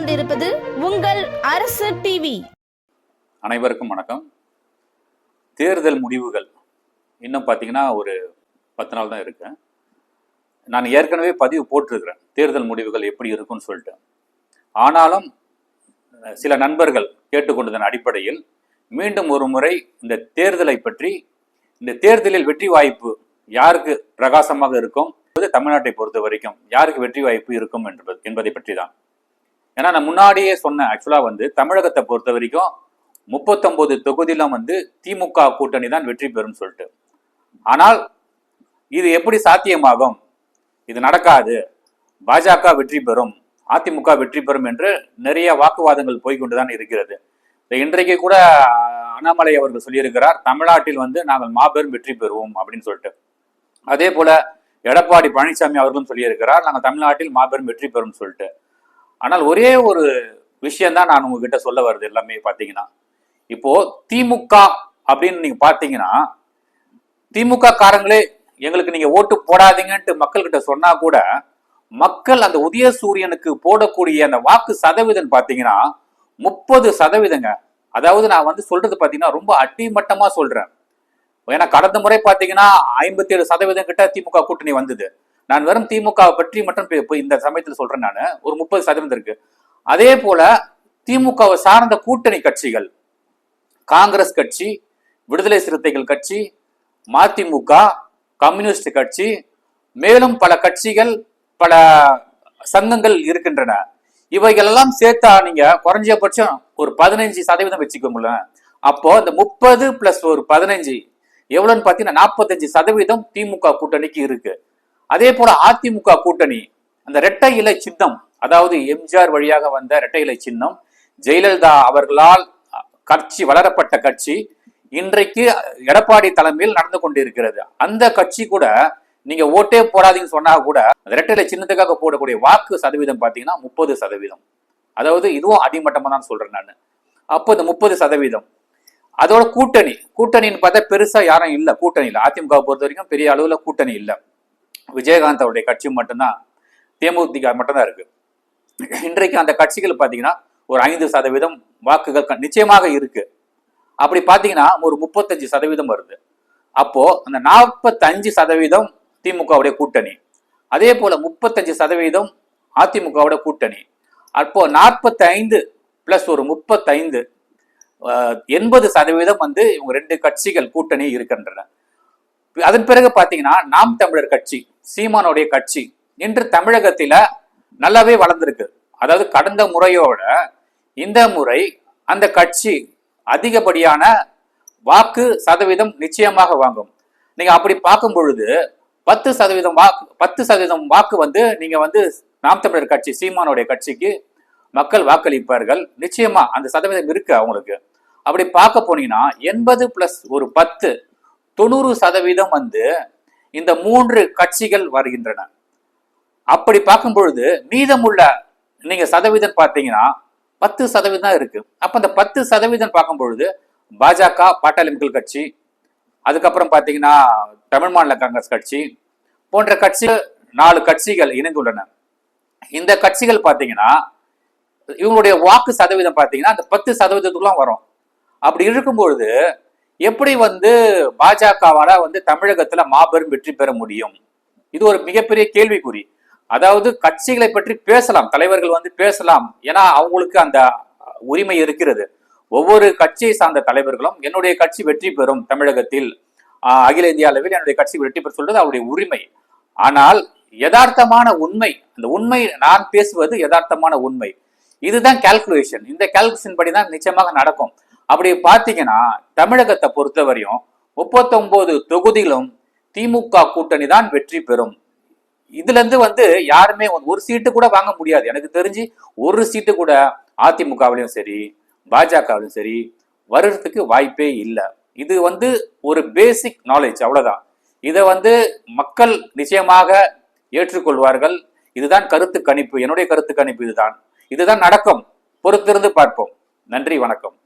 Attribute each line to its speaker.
Speaker 1: கொண்டிருப்பது உங்கள் அரசு டிவி அனைவருக்கும் வணக்கம். தேர்தல் முடிவுகள் இன்னும் பார்த்தீங்கன்னா ஒரு பத்து நாள் தான் இருக்கேன் நான் ஏற்கனவே பதிவு போட்டிருக்கிறேன். தேர்தல் முடிவுகள் எப்படி இருக்கும்னு சொல்லிட்டு. ஆனாலும் சில நண்பர்கள் கேட்டுக்கொண்டதன் அடிப்படையில் மீண்டும் ஒரு முறை இந்த தேர்தலை பற்றி இந்த தேர்தலில் வெற்றி வாய்ப்பு யாருக்கு பிரகாசமாக இருக்கும்? தமிழ்நாட்டை பொறுத்த வரைக்கும் யாருக்கு வெற்றி வாய்ப்பு இருக்கும் என்பது என்பதை பற்றி தான் ஏன்னா நான் முன்னாடியே சொன்னேன். ஆக்சுவலாக வந்து தமிழகத்தை பொறுத்த வரைக்கும் முப்பத்தொன்பது தொகுதியிலும் வந்து திமுக கூட்டணி தான் வெற்றி பெறும் சொல்லிட்டு. ஆனால் இது எப்படி சாத்தியமாகும்? இது நடக்காது. பாஜக வெற்றி பெறும். அதிமுக வெற்றி பெறும் என்று நிறைய வாக்குவாதங்கள் போய்கொண்டுதான் இருக்கிறது. இன்றைக்கு கூட அண்ணாமலை அவர்கள் சொல்லியிருக்கிறார் தமிழ்நாட்டில் வந்து நாங்கள் மாபெரும் வெற்றி பெறுவோம் அப்படின்னு சொல்லிட்டு. அதே போல எடப்பாடி பழனிசாமி அவர்களும் சொல்லியிருக்கிறார் நாங்கள் தமிழ்நாட்டில் மாபெரும் வெற்றி பெறும் சொல்லிட்டு. ஆனால் ஒரே ஒரு விஷயம்தான் நான் உங்ககிட்ட சொல்ல வருது எல்லாமே பார்த்தீங்கன்னா. இப்போ திமுக அப்படின்னு நீங்க பார்த்தீங்கன்னா திமுக காரங்களே எங்களுக்கு நீங்க ஓட்டு போடாதீங்கன்ட்டு மக்கள்கிட்ட சொன்னா கூட மக்கள் அந்த உதய சூரியனுக்கு போடக்கூடிய அந்த வாக்கு சதவீதம் பார்த்தீங்கன்னா முப்பது சதவீதங்க. அதாவது நான் வந்து சொல்றது பார்த்தீங்கன்னா ரொம்ப அட்டிமட்டமா சொல்றேன். ஏன்னா கடந்த முறை பார்த்தீங்கன்னா ஐம்பத்தி ஏழு சதவீதம் கிட்ட திமுக கூட்டணி வந்தது. நான் வெறும் திமுகவை பற்றி மட்டும் இந்த சமயத்தில் சொல்றேன் நான். ஒரு முப்பது சதவீதம் இருக்கு. அதே போல திமுகவை சார்ந்த கூட்டணி கட்சிகள் காங்கிரஸ் கட்சி விடுதலை சிறுத்தைகள் கட்சி மதிமுக கம்யூனிஸ்ட் கட்சி மேலும் பல கட்சிகள் பல சங்கங்கள் இருக்கின்றன. இவைகளெல்லாம் சேர்த்தா நீங்க குறைஞ்சபட்சம் ஒரு பதினஞ்சு சதவீதம் வச்சுக்கோங்களேன். அப்போ இந்த முப்பது பிளஸ் ஒரு பதினஞ்சு எவ்வளவுன்னு பார்த்தீங்கன்னா நாற்பத்தஞ்சு சதவீதம் திமுக கூட்டணிக்கு இருக்கு. அதே போல அதிமுக கூட்டணி அந்த இரட்டை இலை சின்னம் அதாவது எம்ஜிஆர் வழியாக வந்த இரட்டை இலை சின்னம் ஜெயலலிதா அவர்களால் கட்சி வளரப்பட்ட கட்சி இன்றைக்கு எடப்பாடி தலைமையில் நடந்து கொண்டிருக்கிறது. அந்த கட்சி கூட நீங்க ஓட்டே போடாதீங்கன்னு சொன்னா கூட அந்த இரட்டை இலை சின்னத்துக்காக போடக்கூடிய வாக்கு சதவீதம் பாத்தீங்கன்னா முப்பது சதவீதம். அதாவது இதுவும் அடிமட்டமா தான் சொல்றேன் நான். அப்போ இந்த முப்பது சதவீதம். அதோட கூட்டணி கூட்டணின்னு பார்த்தா பெருசா யாரும் இல்லை கூட்டணி இல்லை. அதிமுக பொறுத்த வரைக்கும் பெரிய அளவுல கூட்டணி இல்லை. விஜயகாந்த் அவருடைய கட்சி மட்டும்தான் தேமுதிக மட்டும்தான் இருக்கு. இன்றைக்கு அந்த கட்சிகள் பார்த்தீங்கன்னா ஒரு ஐந்து சதவீதம் வாக்குகள் நிச்சயமாக இருக்கு. அப்படி பார்த்தீங்கன்னா ஒரு முப்பத்தஞ்சு சதவீதம் வருது. அப்போ அந்த நாற்பத்தஞ்சு சதவீதம் திமுகவுடைய கூட்டணி. அதே போல முப்பத்தஞ்சு சதவீதம் அதிமுகவோட கூட்டணி. அப்போ நாற்பத்தைந்து பிளஸ் ஒரு முப்பத்தைந்து எண்பது சதவீதம் வந்து இவங்க ரெண்டு கட்சிகள் கூட்டணி இருக்கின்றன. அதன் பிறகு பார்த்தீங்கன்னா நாம் தமிழர் கட்சி சீமானுடைய கட்சி இன்று தமிழகத்தில நல்லாவே வளர்ந்துருக்கு. அதாவது கடந்த முறையோட இந்த முறை அந்த கட்சி அதிகப்படியான வாக்கு சதவீதம் நிச்சயமாக வாங்கும். நீங்க அப்படி பார்க்கும் பொழுது பத்து சதவீதம் வாக்கு பத்து சதவீதம் வாக்கு வந்து நீங்க வந்து நாம் தமிழர் கட்சி சீமானுடைய கட்சிக்கு மக்கள் வாக்களிப்பார்கள். நிச்சயமா அந்த சதவீதம் இருக்கு அவங்களுக்கு. அப்படி பார்க்க போனீங்கன்னா எண்பது பிளஸ் ஒரு பத்து தொண்ணூறு சதவீதம் வந்து இந்த மூன்று கட்சிகள் வருகின்றன. அப்படி பார்க்கும் பொழுது மீதமுள்ள நீங்க சதவீதம் பார்த்தீங்கன்னா பத்து சதவீதம் தான் இருக்கு. அப்ப அந்த பத்து சதவீதம் பார்க்கும் பொழுது பாஜக பாட்டாளி மக்கள் கட்சி அதுக்கப்புறம் பார்த்தீங்கன்னா தமிழ் மாநில காங்கிரஸ் கட்சி போன்ற கட்சி நாலு கட்சிகள் இணைந்துள்ளன. இந்த கட்சிகள் பார்த்தீங்கன்னா இவங்களுடைய வாக்கு சதவீதம் பார்த்தீங்கன்னா அந்த பத்து சதவீதத்துக்குலாம் வரும். அப்படி இருக்கும்பொழுது எப்படி வந்து பாஜகவால வந்து தமிழகத்துல மாபெரும் வெற்றி பெற முடியும்? இது ஒரு மிகப்பெரிய கேள்விக்குறி. அதாவது கட்சிகளை பற்றி பேசலாம் தலைவர்கள் வந்து பேசலாம். ஏன்னா அவங்களுக்கு அந்த உரிமை இருக்கிறது. ஒவ்வொரு கட்சியை சார்ந்த தலைவர்களும் என்னுடைய கட்சி வெற்றி பெறும் தமிழகத்தில். அகில இந்திய அளவில் என்னுடைய கட்சி வெற்றி பெற சொல்றது அவருடைய உரிமை. ஆனால் யதார்த்தமான உண்மை அந்த உண்மை நான் பேசுவது யதார்த்தமான உண்மை. இதுதான் கால்குலேஷன் இந்த கால்குலேஷன் படி தான் நிச்சயமாக நடக்கும். அப்படி பார்த்தீங்கன்னா தமிழகத்தை பொறுத்தவரையும் முப்பத்தொன்பது தொகுதியிலும் திமுக கூட்டணி தான் வெற்றி பெறும். இதுல இருந்து வந்து யாருமே ஒரு சீட்டு கூட வாங்க முடியாது. எனக்கு தெரிஞ்சு ஒரு சீட்டு கூட அதிமுகவிலையும் சரி பாஜகவிலும் சரி வர்றதுக்கு வாய்ப்பே இல்லை. இது வந்து ஒரு பேசிக் நாலேஜ் அவ்வளவுதான். இதை வந்து மக்கள் நிச்சயமாக ஏற்றுக்கொள்வார்கள். இதுதான் கருத்து கணிப்பு. என்னுடைய கருத்து கணிப்பு இதுதான். இதுதான் நடக்கும். பொறுத்திருந்து பார்ப்போம். நன்றி வணக்கம்.